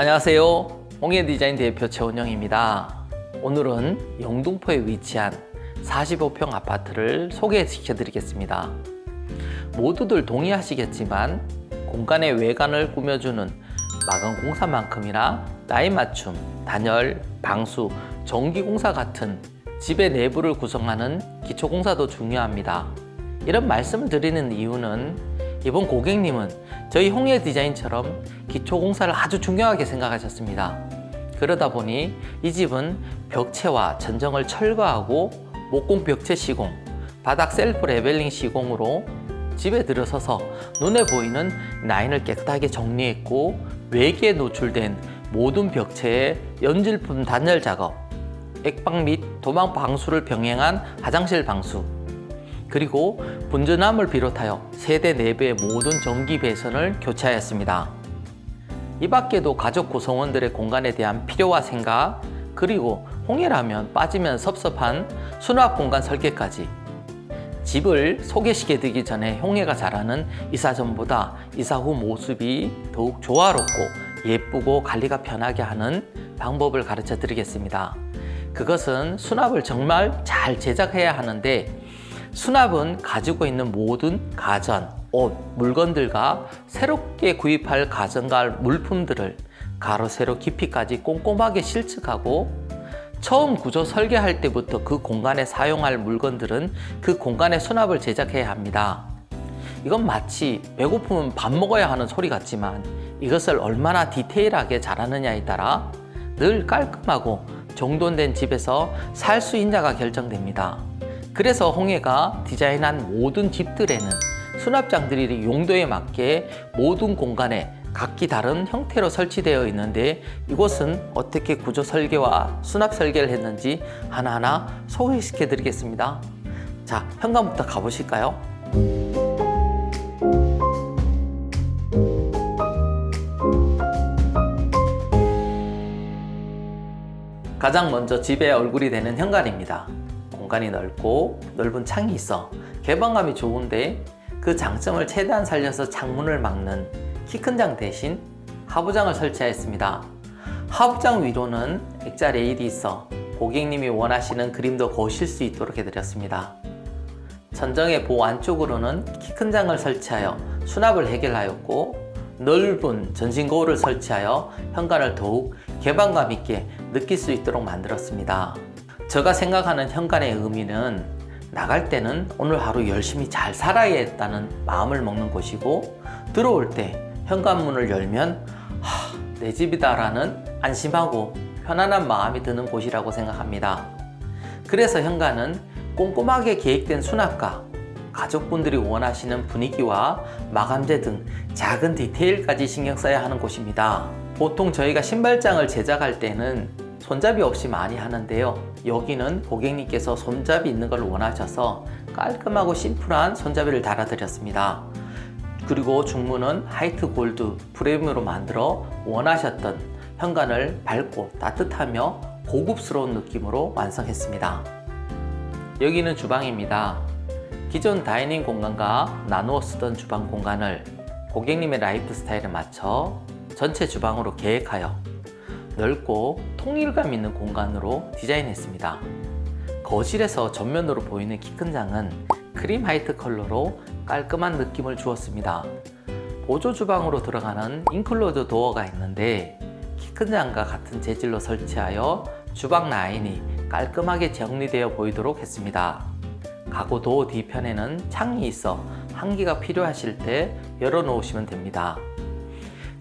안녕하세요. 홍해 디자인 대표 최원영입니다. 오늘은 영등포에 위치한 45평 아파트를 소개시켜 드리겠습니다. 모두들 동의하시겠지만 공간의 외관을 꾸며주는 마감 공사만큼이나 라인 맞춤, 단열, 방수, 전기 공사 같은 집의 내부를 구성하는 기초 공사도 중요합니다. 이런 말씀을 드리는 이유는 이번 고객님은 저희 홍예 디자인처럼 기초 공사를 아주 중요하게 생각하셨습니다. 그러다 보니 이 집은 벽체와 전정을 철거하고 목공 벽체 시공, 바닥 셀프 레벨링 시공으로 집에 들어서서 눈에 보이는 라인을 깨끗하게 정리했고 외기에 노출된 모든 벽체의 연질품 단열 작업, 액방 및 도망 방수를 병행한 화장실 방수, 그리고 분전함을 비롯하여 세대 4배의 모든 전기 배선을 교체하였습니다. 이 밖에도 가족 구성원들의 공간에 대한 필요와 생각, 그리고 홍해라면 빠지면 섭섭한 수납 공간 설계까지 집을 소개시켜 드리기 전에 홍해가 잘하는 이사 전보다 이사 후 모습이 더욱 조화롭고 예쁘고 관리가 편하게 하는 방법을 가르쳐 드리겠습니다. 그것은 수납을 정말 잘 제작해야 하는데 수납은 가지고 있는 모든 가전, 옷, 물건들과 새롭게 구입할 가전과 물품들을 가로 세로 깊이까지 꼼꼼하게 실측하고 처음 구조 설계할 때부터 그 공간에 사용할 물건들은 그 공간에 수납을 제작해야 합니다. 이건 마치 배고프면 밥 먹어야 하는 소리 같지만 이것을 얼마나 디테일하게 잘하느냐에 따라 늘 깔끔하고 정돈된 집에서 살 수 있냐가 결정됩니다. 그래서 홍해가 디자인한 모든 집들에는 수납장들이 용도에 맞게 모든 공간에 각기 다른 형태로 설치되어 있는데 이곳은 어떻게 구조 설계와 수납 설계를 했는지 하나하나 소개시켜 드리겠습니다. 자, 현관부터 가보실까요? 가장 먼저 집의 얼굴이 되는 현관입니다. 공간이 넓고 넓은 창이 있어 개방감이 좋은데 그 장점을 최대한 살려서 창문을 막는 키 큰 장 대신 하부장을 설치하였습니다. 하부장 위로는 액자 레일이 있어 고객님이 원하시는 그림도 거실 수 있도록 해드렸습니다. 천정의 보호 안쪽으로는 키 큰 장을 설치하여 수납을 해결하였고 넓은 전신 거울을 설치하여 현관을 더욱 개방감 있게 느낄 수 있도록 만들었습니다. 제가 생각하는 현관의 의미는 나갈 때는 오늘 하루 열심히 잘 살아야겠다는 마음을 먹는 곳이고 들어올 때 현관문을 열면 하, 내 집이다라는 안심하고 편안한 마음이 드는 곳이라고 생각합니다. 그래서 현관은 꼼꼼하게 계획된 수납과 가족분들이 원하시는 분위기와 마감재 등 작은 디테일까지 신경 써야 하는 곳입니다. 보통 저희가 신발장을 제작할 때는 손잡이 없이 많이 하는데요. 여기는 고객님께서 손잡이 있는 걸 원하셔서 깔끔하고 심플한 손잡이를 달아드렸습니다. 그리고 중문은 하이트 골드 프레임으로 만들어 원하셨던 현관을 밝고 따뜻하며 고급스러운 느낌으로 완성했습니다. 여기는 주방입니다. 기존 다이닝 공간과 나누어 쓰던 주방 공간을 고객님의 라이프 스타일에 맞춰 전체 주방으로 계획하여 넓고 통일감 있는 공간으로 디자인했습니다. 거실에서 전면으로 보이는 키 큰 장은 크림 하이트 컬러로 깔끔한 느낌을 주었습니다. 보조 주방으로 들어가는 인클로드 도어가 있는데 키 큰 장과 같은 재질로 설치하여 주방 라인이 깔끔하게 정리되어 보이도록 했습니다. 가구 도어 뒤편에는 창이 있어 한기가 필요하실 때 열어놓으시면 됩니다.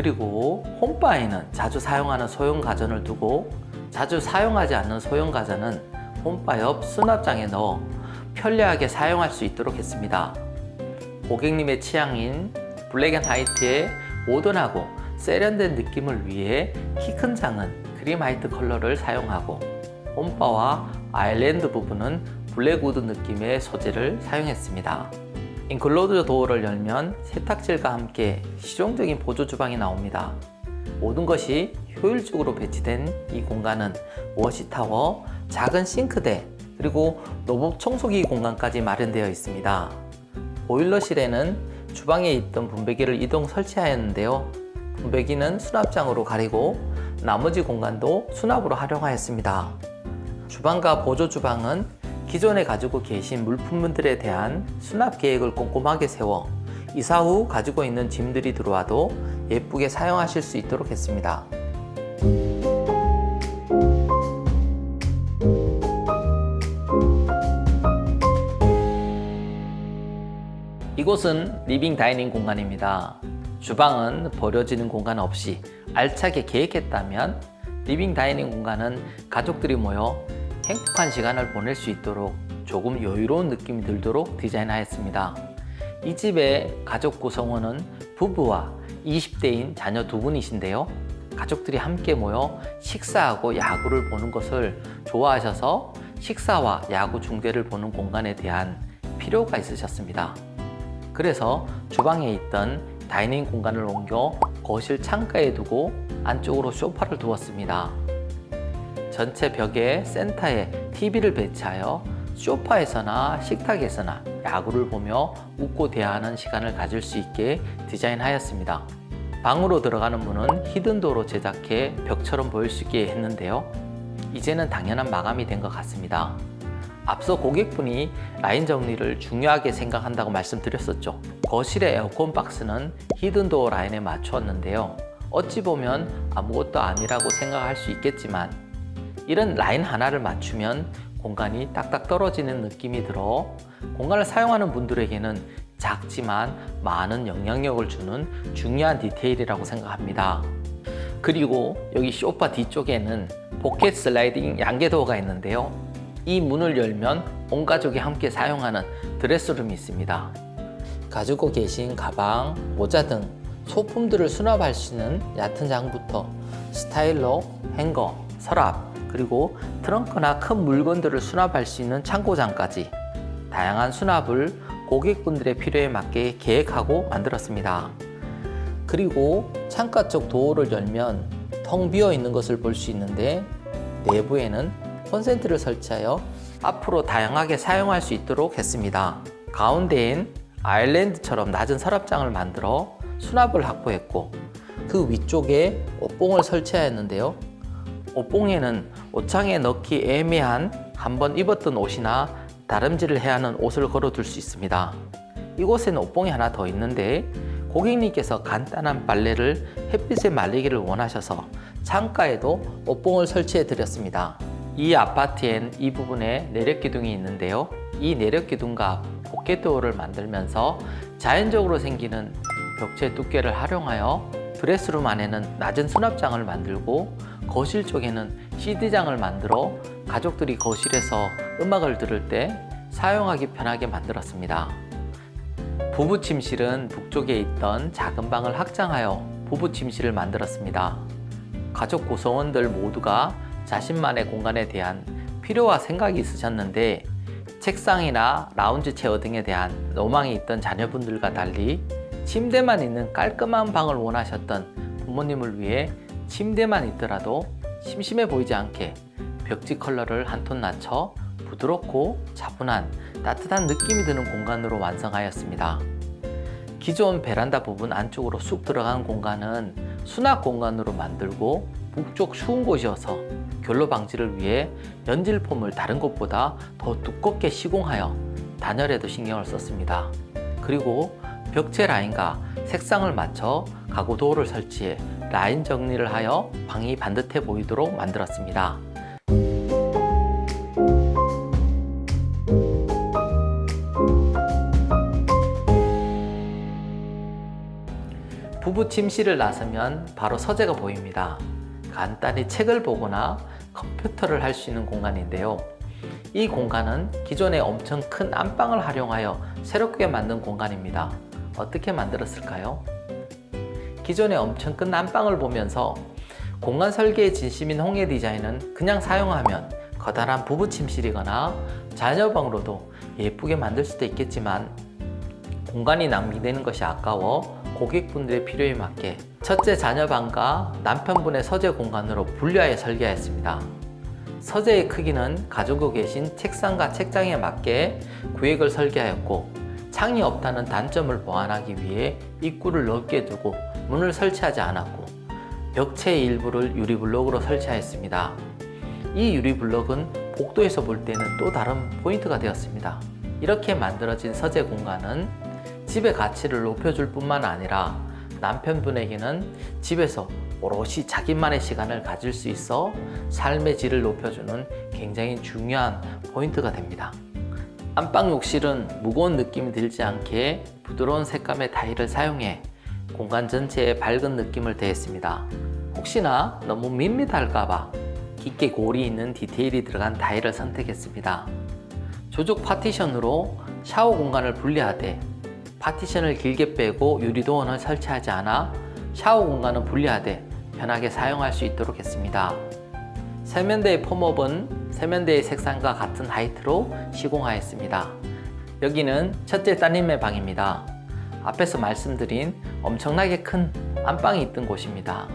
그리고 홈바에는 자주 사용하는 소형 가전을 두고 자주 사용하지 않는 소형 가전은 홈바 옆 수납장에 넣어 편리하게 사용할 수 있도록 했습니다. 고객님의 취향인 블랙 앤 화이트의 모던하고 세련된 느낌을 위해 키 큰 장은 크림 화이트 컬러를 사용하고 홈바와 아일랜드 부분은 블랙우드 느낌의 소재를 사용했습니다. 인클로드 도어를 열면 세탁실과 함께 실용적인 보조 주방이 나옵니다. 모든 것이 효율적으로 배치된 이 공간은 워시타워, 작은 싱크대, 그리고 로봇 청소기 공간까지 마련되어 있습니다. 보일러실에는 주방에 있던 분배기를 이동 설치하였는데요. 배기는 수납장으로 가리고 나머지 공간도 수납으로 활용하였습니다. 주방과 보조 주방은 기존에 가지고 계신 물품들에 대한 수납 계획을 꼼꼼하게 세워 이사 후 가지고 있는 짐들이 들어와도 예쁘게 사용하실 수 있도록 했습니다. 이곳은 리빙 다이닝 공간입니다. 주방은 버려지는 공간 없이 알차게 계획했다면 리빙 다이닝 공간은 가족들이 모여 행복한 시간을 보낼 수 있도록 조금 여유로운 느낌이 들도록 디자인하였습니다. 이 집의 가족 구성원은 부부와 20대인 자녀 두 분이신데요. 가족들이 함께 모여 식사하고 야구를 보는 것을 좋아하셔서 식사와 야구 중계를 보는 공간에 대한 필요가 있으셨습니다. 그래서 주방에 있던 다이닝 공간을 옮겨 거실 창가에 두고 안쪽으로 소파를 두었습니다. 전체 벽에 센터에 TV를 배치하여 소파에서나 식탁에서나 야구를 보며 웃고 대화하는 시간을 가질 수 있게 디자인하였습니다. 방으로 들어가는 문은 히든도로 제작해 벽처럼 보일 수 있게 했는데요. 이제는 당연한 마감이 된 것 같습니다. 앞서 고객분이 라인 정리를 중요하게 생각한다고 말씀드렸었죠. 거실의 에어컨 박스는 히든도어 라인에 맞추었는데요. 어찌 보면 아무것도 아니라고 생각할 수 있겠지만 이런 라인 하나를 맞추면 공간이 딱딱 떨어지는 느낌이 들어 공간을 사용하는 분들에게는 작지만 많은 영향력을 주는 중요한 디테일이라고 생각합니다. 그리고 여기 소파 뒤쪽에는 포켓 슬라이딩 양계도어가 있는데요. 이 문을 열면 온 가족이 함께 사용하는 드레스룸이 있습니다. 가지고 계신 가방, 모자 등 소품들을 수납할 수 있는 얕은 장부터 스타일러, 행거, 서랍, 그리고 트렁크나 큰 물건들을 수납할 수 있는 창고장까지 다양한 수납을 고객분들의 필요에 맞게 계획하고 만들었습니다. 그리고 창가 쪽 도어를 열면 텅 비어 있는 것을 볼 수 있는데 내부에는 콘센트를 설치하여 앞으로 다양하게 사용할 수 있도록 했습니다. 가운데엔 아일랜드처럼 낮은 서랍장을 만들어 수납을 확보했고 그 위쪽에 옷봉을 설치하였는데요. 옷봉에는 옷장에 넣기 애매한 한번 입었던 옷이나 다름질을 해야 하는 옷을 걸어둘 수 있습니다. 이곳에는 옷봉이 하나 더 있는데 고객님께서 간단한 빨래를 햇빛에 말리기를 원하셔서 창가에도 옷봉을 설치해 드렸습니다. 이 아파트엔 이 부분에 내력 기둥이 있는데요. 이 내력 기둥과 포켓도어를 만들면서 자연적으로 생기는 벽체 두께를 활용하여 드레스룸 안에는 낮은 수납장을 만들고 거실 쪽에는 CD장을 만들어 가족들이 거실에서 음악을 들을 때 사용하기 편하게 만들었습니다. 부부 침실은 북쪽에 있던 작은 방을 확장하여 부부 침실을 만들었습니다. 가족 구성원들 모두가 자신만의 공간에 대한 필요와 생각이 있으셨는데 책상이나 라운지 체어 등에 대한 로망이 있던 자녀분들과 달리 침대만 있는 깔끔한 방을 원하셨던 부모님을 위해 침대만 있더라도 심심해 보이지 않게 벽지 컬러를 한 톤 낮춰 부드럽고 차분한 따뜻한 느낌이 드는 공간으로 완성하였습니다. 기존 베란다 부분 안쪽으로 쑥 들어간 공간은 수납 공간으로 만들고 북쪽 추운 곳이어서 결로 방지를 위해 연질 폼을 다른 곳보다 더 두껍게 시공하여 단열에도 신경을 썼습니다. 그리고 벽체 라인과 색상을 맞춰 가구 도어를 설치해 라인 정리를 하여 방이 반듯해 보이도록 만들었습니다. 부부 침실을 나서면 바로 서재가 보입니다. 간단히 책을 보거나 컴퓨터를 할 수 있는 공간인데요. 이 공간은 기존에 엄청 큰 안방을 활용하여 새롭게 만든 공간입니다. 어떻게 만들었을까요? 기존의 엄청 큰 안방을 보면서 공간 설계의 진심인 홍해 디자인은 그냥 사용하면 커다란 부부 침실이거나 자녀 방으로도 예쁘게 만들 수도 있겠지만 공간이 낭비되는 것이 아까워 고객분들의 필요에 맞게 첫째 자녀 방과 남편분의 서재 공간으로 분리하여 설계하였습니다. 서재의 크기는 가지고 계신 책상과 책장에 맞게 구획을 설계하였고 창이 없다는 단점을 보완하기 위해 입구를 넓게 두고 문을 설치하지 않았고 벽체 일부를 유리블록으로 설치하였습니다. 이 유리블록은 복도에서 볼 때는 또 다른 포인트가 되었습니다. 이렇게 만들어진 서재 공간은 집의 가치를 높여줄 뿐만 아니라 남편분에게는 집에서 오롯이 자기만의 시간을 가질 수 있어 삶의 질을 높여주는 굉장히 중요한 포인트가 됩니다. 안방 욕실은 무거운 느낌이 들지 않게 부드러운 색감의 타일을 사용해 공간 전체에 밝은 느낌을 더했습니다. 혹시나 너무 밋밋할까봐 깊게 골이 있는 디테일이 들어간 타일을 선택했습니다. 조적 파티션으로 샤워 공간을 분리하되 파티션을 길게 빼고 유리도원을 설치하지 않아 샤워 공간은 분리하되 편하게 사용할 수 있도록 했습니다. 세면대의 폼업은 세면대의 색상과 같은 하이트로 시공하였습니다. 여기는 첫째 따님의 방입니다. 앞에서 말씀드린 엄청나게 큰 안방이 있던 곳입니다.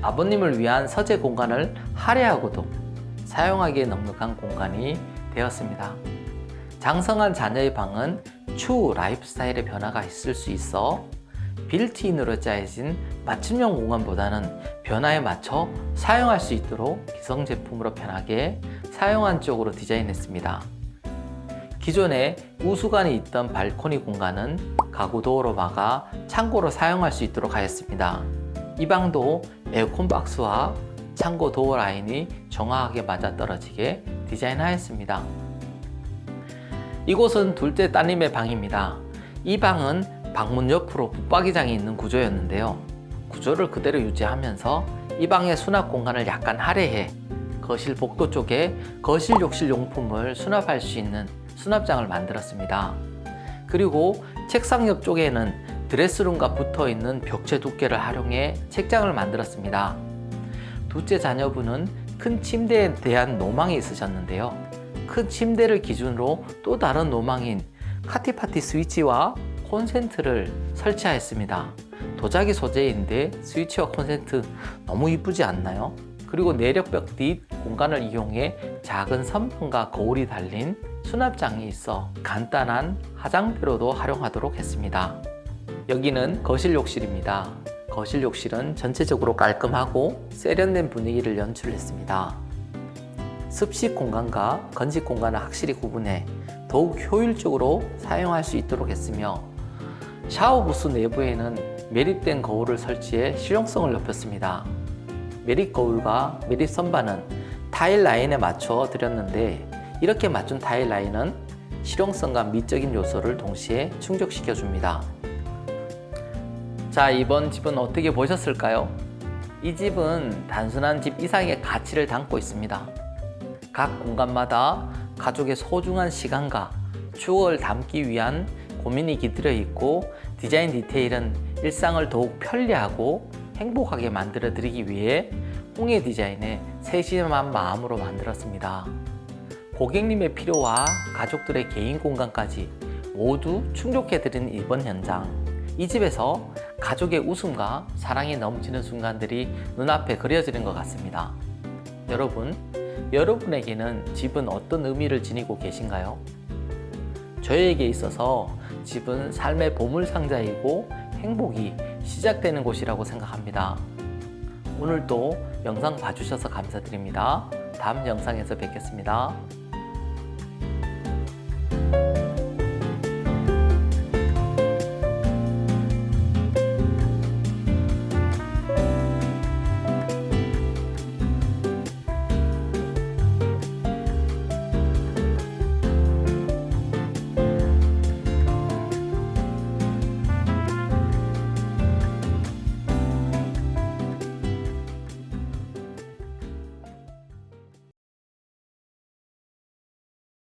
아버님을 위한 서재 공간을 할애하고도 사용하기에 넉넉한 공간이 되었습니다. 장성한 자녀의 방은 추후 라이프 스타일의 변화가 있을 수 있어 빌트인으로 짜여진 맞춤형 공간보다는 변화에 맞춰 사용할 수 있도록 기성 제품으로 편하게 사용한 쪽으로 디자인했습니다. 기존에 우수관이 있던 발코니 공간은 가구 도어로 막아 창고로 사용할 수 있도록 하였습니다. 이 방도 에어컨 박스와 창고 도어 라인이 정확하게 맞아 떨어지게 디자인하였습니다. 이곳은 둘째 따님의 방입니다. 이 방은 방문 옆으로 붙박이장이 있는 구조였는데요. 구조를 그대로 유지하면서 이 방의 수납 공간을 약간 할애해 거실 복도 쪽에 거실 욕실 용품을 수납할 수 있는 수납장을 만들었습니다. 그리고 책상 옆쪽에는 드레스룸과 붙어 있는 벽체 두께를 활용해 책장을 만들었습니다. 둘째 자녀분은 큰 침대에 대한 로망이 있으셨는데요. 큰 침대를 기준으로 또 다른 로망인 카티파티 스위치와 콘센트를 설치하였습니다. 도자기 소재인데 스위치와 콘센트 너무 이쁘지 않나요? 그리고 내력벽 뒷 공간을 이용해 작은 선풍과 거울이 달린 수납장이 있어 간단한 화장대로도 활용하도록 했습니다. 여기는 거실 욕실입니다. 거실 욕실은 전체적으로 깔끔하고 세련된 분위기를 연출했습니다. 습식 공간과 건식 공간을 확실히 구분해 더욱 효율적으로 사용할 수 있도록 했으며 샤워 부스 내부에는 매립된 거울을 설치해 실용성을 높였습니다. 매립 거울과 매립 선반은 타일 라인에 맞춰 드렸는데 이렇게 맞춘 타일 라인은 실용성과 미적인 요소를 동시에 충족시켜 줍니다. 자, 이번 집은 어떻게 보셨을까요? 이 집은 단순한 집 이상의 가치를 담고 있습니다. 각 공간마다 가족의 소중한 시간과 추억을 담기 위한 고민이 깃들여 있고 디자인 디테일은 일상을 더욱 편리하고 행복하게 만들어 드리기 위해 홍해 디자인의 세심한 마음으로 만들었습니다. 고객님의 필요와 가족들의 개인 공간까지 모두 충족해 드리는 이번 현장. 이 집에서 가족의 웃음과 사랑이 넘치는 순간들이 눈앞에 그려지는 것 같습니다. 여러분, 여러분에게는 집은 어떤 의미를 지니고 계신가요? 저에게 있어서 집은 삶의 보물상자이고 행복이 시작되는 곳이라고 생각합니다. 오늘도 영상 봐주셔서 감사드립니다. 다음 영상에서 뵙겠습니다.